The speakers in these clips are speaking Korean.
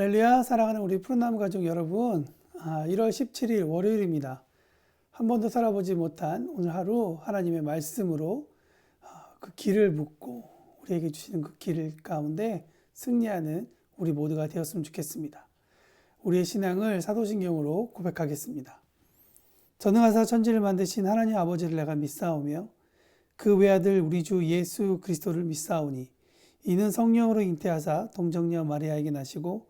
할렐루야 사랑하는 우리 푸른나무 가족 여러분 아, 1월 17일 월요일입니다. 한 번도 살아보지 못한 오늘 하루 하나님의 말씀으로 아, 그 길을 묻고 우리에게 주시는 그 길 가운데 승리하는 우리 모두가 되었으면 좋겠습니다. 우리의 신앙을 사도신경으로 고백하겠습니다. 전능하사 천지를 만드신 하나님 아버지를 내가 믿사오며 그 외아들 우리 주 예수 그리스도를 믿사오니 이는 성령으로 잉태하사 동정녀 마리아에게 나시고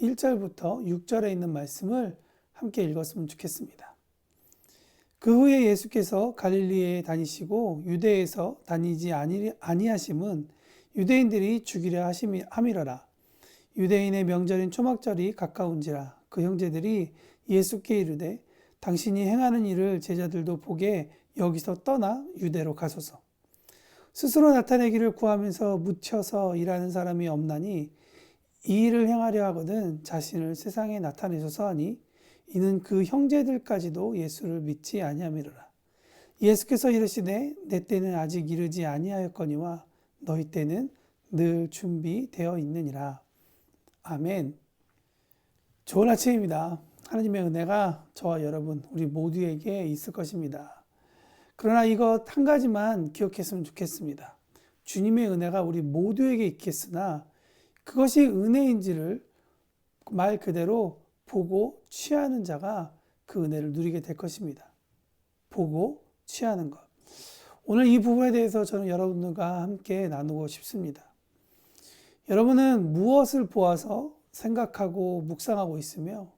1절부터 6절에 있는 말씀을 함께 읽었으면 좋겠습니다. 그 후에 예수께서 갈릴리에 다니시고 유대에서 다니지 아니, 아니하심은 유대인들이 죽이려 하심이 함이러라. 유대인의 명절인 초막절이 가까운지라 그 형제들이 예수께 이르되 당신이 행하는 일을 제자들도 보게 여기서 떠나 유대로 가소서. 스스로 나타내기를 구하면서 묻혀서 일하는 사람이 없나니 이 일을 행하려 하거든 자신을 세상에 나타내소서 하니 이는 그 형제들까지도 예수를 믿지 아니함이로라. 예수께서 이르시되 내 때는 아직 이르지 아니하였거니와 너희 때는 늘 준비되어 있느니라. 아멘. 좋은 아침입니다. 하나님의 은혜가 저와 여러분, 우리 모두에게 있을 것입니다. 그러나 이것 한 가지만 기억했으면 좋겠습니다. 주님의 은혜가 우리 모두에게 있겠으나 그것이 은혜인지를 말 그대로 보고 취하는 자가 그 은혜를 누리게 될 것입니다. 보고 취하는 것. 오늘 이 부분에 대해서 저는 여러분들과 함께 나누고 싶습니다. 여러분은 무엇을 보아서 생각하고 묵상하고 있으며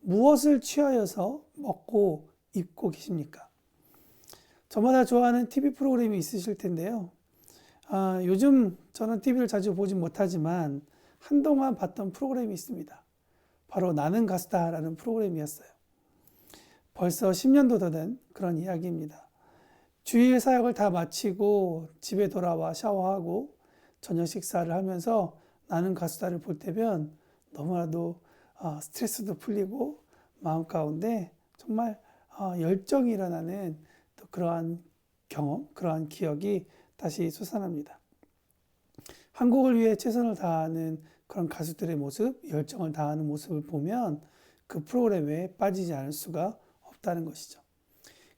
무엇을 취하여서 먹고 입고 계십니까? 저마다 좋아하는 TV 프로그램이 있으실 텐데요. 아, 요즘 저는 TV를 자주 보지 못하지만 한동안 봤던 프로그램이 있습니다. 바로 나는 가수다라는 프로그램이었어요. 벌써 10년도 더 된 그런 이야기입니다. 주일 사역을 다 마치고 집에 돌아와 샤워하고 저녁 식사를 하면서 나는 가수다를 볼 때면 너무나도 어, 스트레스도 풀리고 마음 가운데 정말 어, 열정이 일어나는 또 그러한 경험, 그러한 기억이 다시 솟아납니다. 한국을 위해 최선을 다하는 그런 가수들의 모습, 열정을 다하는 모습을 보면 그 프로그램에 빠지지 않을 수가 없다는 것이죠.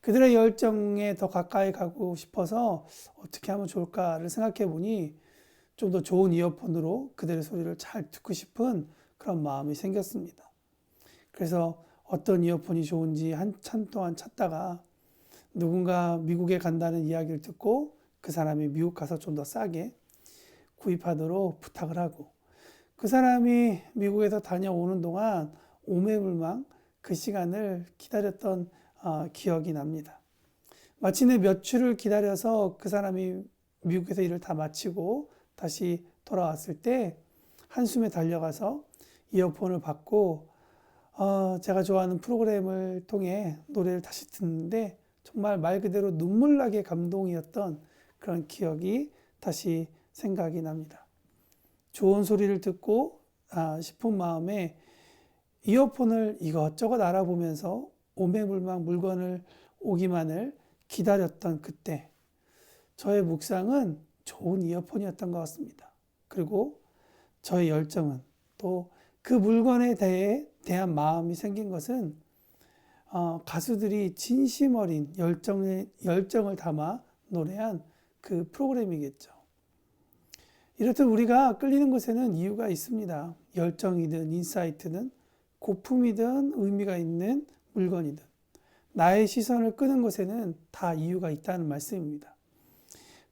그들의 열정에 더 가까이 가고 싶어서 어떻게 하면 좋을까를 생각해 보니 좀 더 좋은 이어폰으로 그들의 소리를 잘 듣고 싶은 그런 마음이 생겼습니다. 그래서 어떤 이어폰이 좋은지 한참 동안 찾다가 누군가 미국에 간다는 이야기를 듣고 그 사람이 미국 가서 좀 더 싸게 구입하도록 부탁을 하고 그 사람이 미국에서 다녀오는 동안 오매불망 그 시간을 기다렸던 어, 기억이 납니다. 마침내 몇 주를 기다려서 그 사람이 미국에서 일을 다 마치고 다시 돌아왔을 때 한숨에 달려가서 이어폰을 받고 어, 제가 좋아하는 프로그램을 통해 노래를 다시 듣는데 정말 말 그대로 눈물나게 감동이었던 그런 기억이 다시 생각이 납니다. 좋은 소리를 듣고 아, 싶은 마음에 이어폰을 이것저것 알아보면서 오매불망 물건을 오기만을 기다렸던 그때 저의 묵상은 좋은 이어폰이었던 것 같습니다. 그리고 저의 열정은 또 그 물건에 대해 대한 마음이 생긴 것은 어, 가수들이 진심 어린 열정의, 열정을 담아 노래한 그 프로그램이겠죠. 이렇듯 우리가 끌리는 것에는 이유가 있습니다. 열정이든 인사이트든 고품이든 의미가 있는 물건이든 나의 시선을 끄는 것에는 다 이유가 있다는 말씀입니다.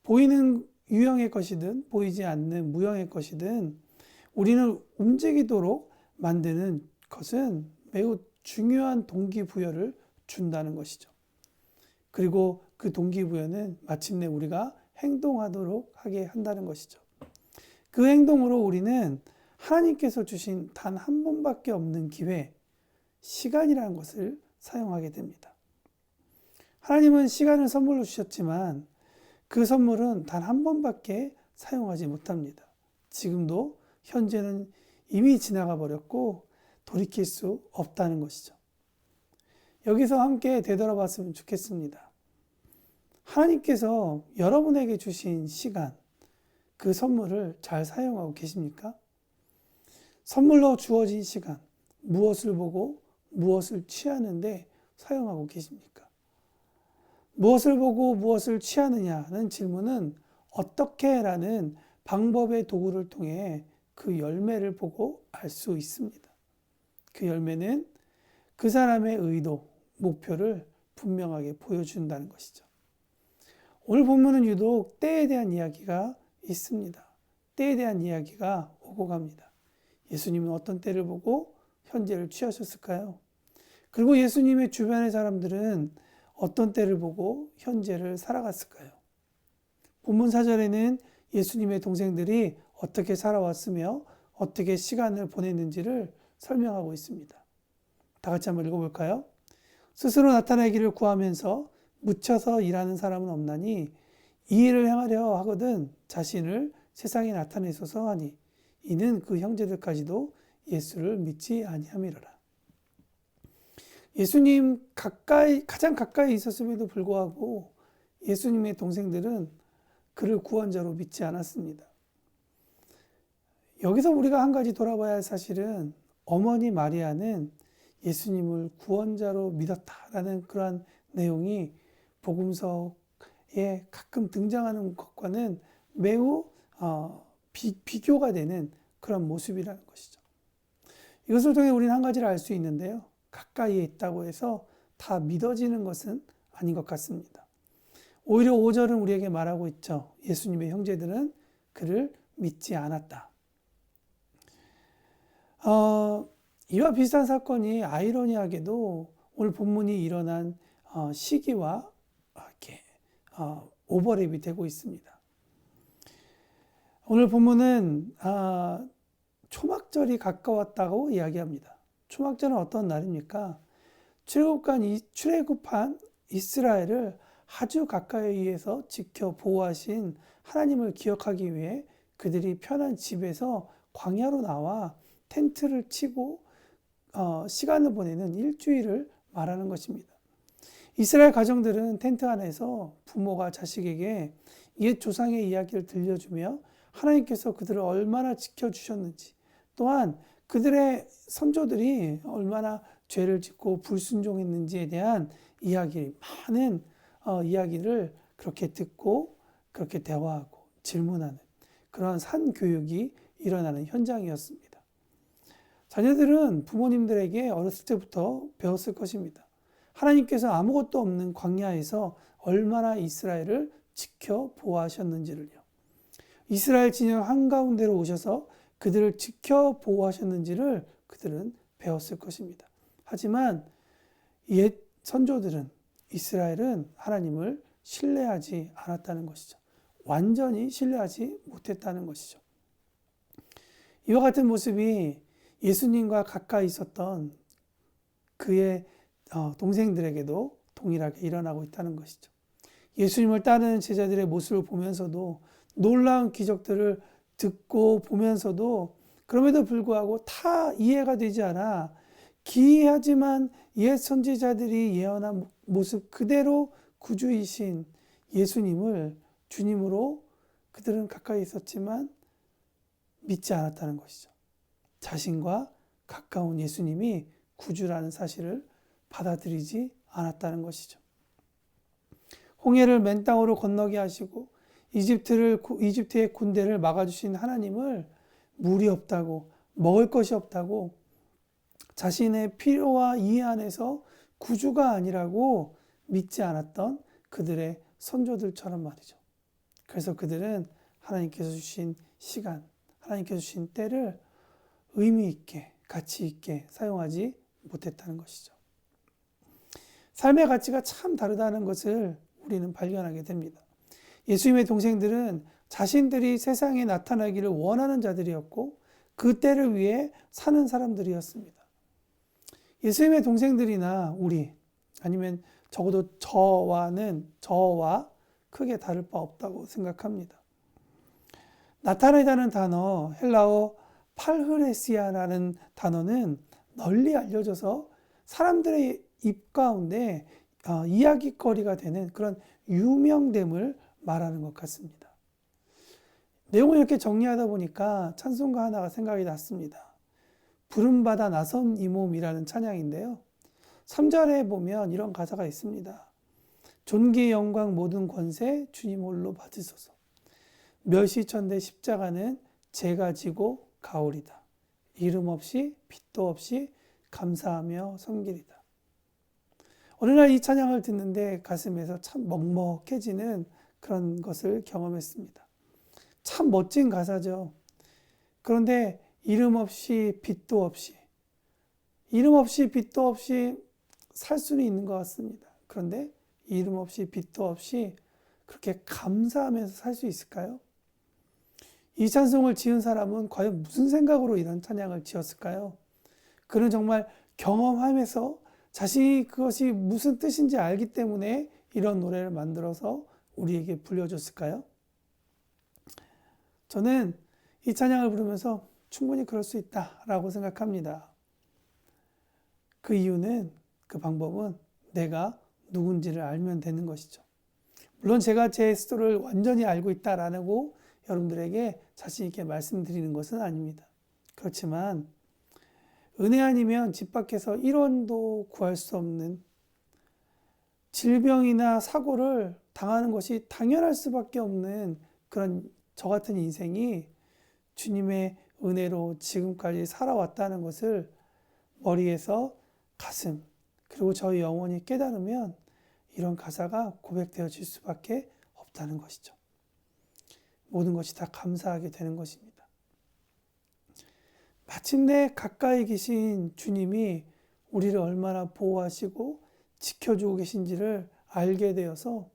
보이는 유형의 것이든 보이지 않는 무형의 것이든 우리는 움직이도록 만드는 것은 매우 중요한 동기부여를 준다는 것이죠. 그리고 그 동기부여는 마침내 우리가 행동하도록 하게 한다는 것이죠. 그 행동으로 우리는 하나님께서 주신 단 한 번밖에 없는 기회, 시간이라는 것을 사용하게 됩니다. 하나님은 시간을 선물로 주셨지만 그 선물은 단 한 번밖에 사용하지 못합니다. 지금도 현재는 이미 지나가 버렸고 돌이킬 수 없다는 것이죠. 여기서 함께 되돌아 봤으면 좋겠습니다. 하나님께서 여러분에게 주신 시간, 그 선물을 잘 사용하고 계십니까? 선물로 주어진 시간, 무엇을 보고 무엇을 취하는데 사용하고 계십니까? 무엇을 보고 무엇을 취하느냐는 질문은 어떻게 라는 방법의 도구를 통해 그 열매를 보고 알 수 있습니다. 그 열매는 그 사람의 의도, 목표를 분명하게 보여준다는 것이죠. 오늘 본문은 유독 때에 대한 이야기가 있습니다. 때에 대한 이야기가 오고 갑니다. 예수님은 어떤 때를 보고 현재를 취하셨을까요? 그리고 예수님의 주변의 사람들은 어떤 때를 보고 현재를 살아갔을까요? 본문 사절에는 예수님의 동생들이 어떻게 살아왔으며 어떻게 시간을 보냈는지를 설명하고 있습니다. 다 같이 한번 읽어볼까요? 스스로 나타내기를 구하면서 묻혀서 일하는 사람은 없나니 이 일을 행하려 하거든 자신을 세상에 나타내소서 하니 이는 그 형제들까지도 예수를 믿지 아니함이로라. 예수님 가까이 가장 가까이 있었음에도 불구하고 예수님의 동생들은 그를 구원자로 믿지 않았습니다. 여기서 우리가 한 가지 돌아봐야 할 사실은 어머니 마리아는 예수님을 구원자로 믿었다라는 그러한 내용이 복음서에 가끔 등장하는 것과는 매우 어, 비, 비교가 되는 그런 모습이라는 것이죠. 이것을 통해 우리는 한 가지를 알 수 있는데요. 가까이에 있다고 해서 다 믿어지는 것은 아닌 것 같습니다. 오히려 5절은 우리에게 말하고 있죠. 예수님의 형제들은 그를 믿지 않았다. 어, 이와 비슷한 사건이 아이러니하게도 오늘 본문이 일어난 어, 시기와 오버랩이 되고 있습니다. 오늘 본문은 아, 초막절이 가까웠다고 이야기합니다. 초막절은 어떤 날입니까? 출애굽한, 출애굽한 이스라엘을 아주 가까이에서 지켜 보호하신 하나님을 기억하기 위해 그들이 편한 집에서 광야로 나와 텐트를 치고 어, 시간을 보내는 일주일을 말하는 것입니다. 이스라엘 가정들은 텐트 안에서 부모가 자식에게 옛 조상의 이야기를 들려주며 하나님께서 그들을 얼마나 지켜주셨는지 또한 그들의 선조들이 얼마나 죄를 짓고 불순종했는지에 대한 이야기, 많은 어, 이야기를 그렇게 듣고 그렇게 대화하고 질문하는 그러한 산 교육이 일어나는 현장이었습니다. 자녀들은 부모님들에게 어렸을 때부터 배웠을 것입니다. 하나님께서 아무것도 없는 광야에서 얼마나 이스라엘을 지켜 보호하셨는지를요. 이스라엘 진영 한가운데로 오셔서 그들을 지켜 보호하셨는지를 그들은 배웠을 것입니다. 하지만 옛 선조들은 이스라엘은 하나님을 신뢰하지 않았다는 것이죠. 완전히 신뢰하지 못했다는 것이죠. 이와 같은 모습이 예수님과 가까이 있었던 그의 어, 동생들에게도 동일하게 일어나고 있다는 것이죠. 예수님을 따르는 제자들의 모습을 보면서도 놀라운 기적들을 듣고 보면서도 그럼에도 불구하고 다 이해가 되지 않아 기이하지만 옛 선지자들이 예언한 모습 그대로 구주이신 예수님을 주님으로 그들은 가까이 있었지만 믿지 않았다는 것이죠. 자신과 가까운 예수님이 구주라는 사실을 받아들이지 않았다는 것이죠. 홍해를 맨 땅으로 건너게 하시고 이집트를 이집트의 군대를 막아주신 하나님을 물이 없다고 먹을 것이 없다고 자신의 필요와 이해 안에서 구주가 아니라고 믿지 않았던 그들의 선조들처럼 말이죠. 그래서 그들은 하나님께서 주신 시간, 하나님께서 주신 때를 의미 있게, 가치 있게 사용하지 못했다는 것이죠. 삶의 가치가 참 다르다는 것을 우리는 발견하게 됩니다. 예수님의 동생들은 자신들이 세상에 나타나기를 원하는 자들이었고 그 때를 위해 사는 사람들이었습니다. 예수님의 동생들이나 우리 아니면 적어도 저와는 저와 크게 다를 바 없다고 생각합니다. 나타내다는 단어 헬라어 팔흐레시아라는 단어는 널리 알려져서 사람들의 입 가운데 어, 이야기거리가 되는 그런 유명됨을 말하는 것 같습니다. 내용을 이렇게 정리하다 보니까 찬송가 하나가 생각이 났습니다. 부름받아 나선 이 몸이라는 찬양인데요. 3절에 보면 이런 가사가 있습니다. 존귀 영광 모든 권세 주님 홀로 받으소서. 멸시천대 십자가는 제가 지고 가오리다. 이름 없이 빛도 없이 감사하며 섬기리다. 어느 날 이 찬양을 듣는데 가슴에서 참 먹먹해지는 그런 것을 경험했습니다. 참 멋진 가사죠. 그런데 이름 없이 빛도 없이 이름 없이 빛도 없이 살 수는 있는 것 같습니다. 그런데 이름 없이 빛도 없이 그렇게 감사하면서 살 수 있을까요? 이 찬송을 지은 사람은 과연 무슨 생각으로 이런 찬양을 지었을까요? 그는 정말 경험하면서 자신이 그것이 무슨 뜻인지 알기 때문에 이런 노래를 만들어서 우리에게 불려줬을까요? 저는 이 찬양을 부르면서 충분히 그럴 수 있다라고 생각합니다. 그 이유는 그 방법은 내가 누군지를 알면 되는 것이죠. 물론 제가 제 스토리를 완전히 알고 있다라고 여러분들에게 자신 있게 말씀드리는 것은 아닙니다. 그렇지만 은혜 아니면 집 밖에서 1원도 구할 수 없는 질병이나 사고를 당하는 것이 당연할 수밖에 없는 그런 저 같은 인생이 주님의 은혜로 지금까지 살아왔다는 것을 머리에서 가슴, 그리고 저희 영혼이 깨달으면 이런 가사가 고백되어질 수밖에 없다는 것이죠. 모든 것이 다 감사하게 되는 것입니다. 마침내 가까이 계신 주님이 우리를 얼마나 보호하시고 지켜주고 계신지를 알게 되어서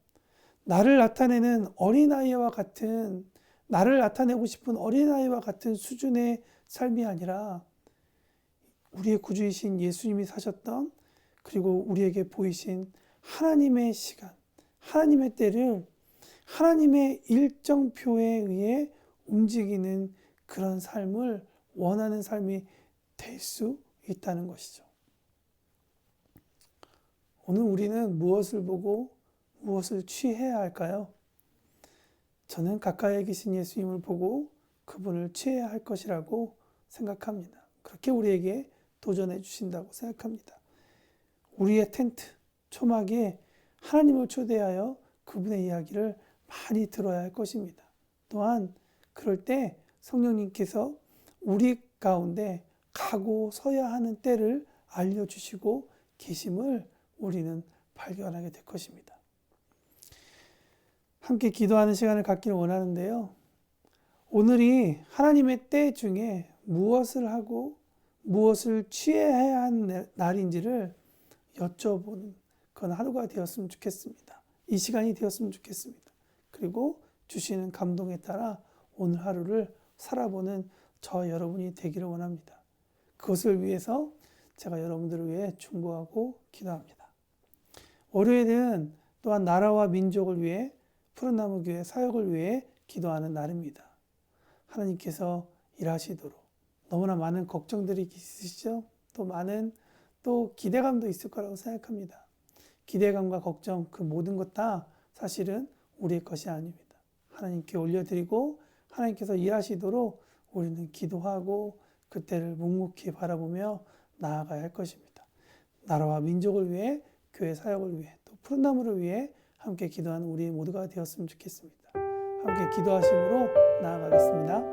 나를 나타내는 어린아이와 같은 나를 나타내고 싶은 어린아이와 같은 수준의 삶이 아니라 우리의 구주이신 예수님이 사셨던 그리고 우리에게 보이신 하나님의 시간, 하나님의 때를 하나님의 일정표에 의해 움직이는 그런 삶을 원하는 삶이 될 수 있다는 것이죠. 오늘 우리는 무엇을 보고 무엇을 취해야 할까요? 저는 가까이 계신 예수님을 보고 그분을 취해야 할 것이라고 생각합니다. 그렇게 우리에게 도전해 주신다고 생각합니다. 우리의 텐트, 초막에 하나님을 초대하여 그분의 이야기를 많이 들어야 할 것입니다. 또한 그럴 때 성령님께서 우리 가운데 가고 서야 하는 때를 알려주시고 계심을 우리는 발견하게 될 것입니다. 함께 기도하는 시간을 갖기를 원하는데요. 오늘이 하나님의 때 중에 무엇을 하고 무엇을 취해야 하는 날인지를 여쭤보는 그런 하루가 되었으면 좋겠습니다. 이 시간이 되었으면 좋겠습니다. 그리고 주시는 감동에 따라 오늘 하루를 살아보는 저 여러분이 되기를 원합니다. 그것을 위해서 제가 여러분들을 위해 중보하고 기도합니다. 월요일은 또한 나라와 민족을 위해 푸른나무 교회 사역을 위해 기도하는 날입니다. 하나님께서 일하시도록 너무나 많은 걱정들이 있으시죠? 또 많은 또 기대감도 있을 거라고 생각합니다. 기대감과 걱정 그 모든 것 다 사실은 우리의 것이 아닙니다. 하나님께 올려드리고 하나님께서 일하시도록 우리는 기도하고 그때를 묵묵히 바라보며 나아가야 할 것입니다. 나라와 민족을 위해 교회 사역을 위해 또 푸른 나무를 위해 함께 기도하는 우리 모두가 되었으면 좋겠습니다. 함께 기도하심으로 나아가겠습니다.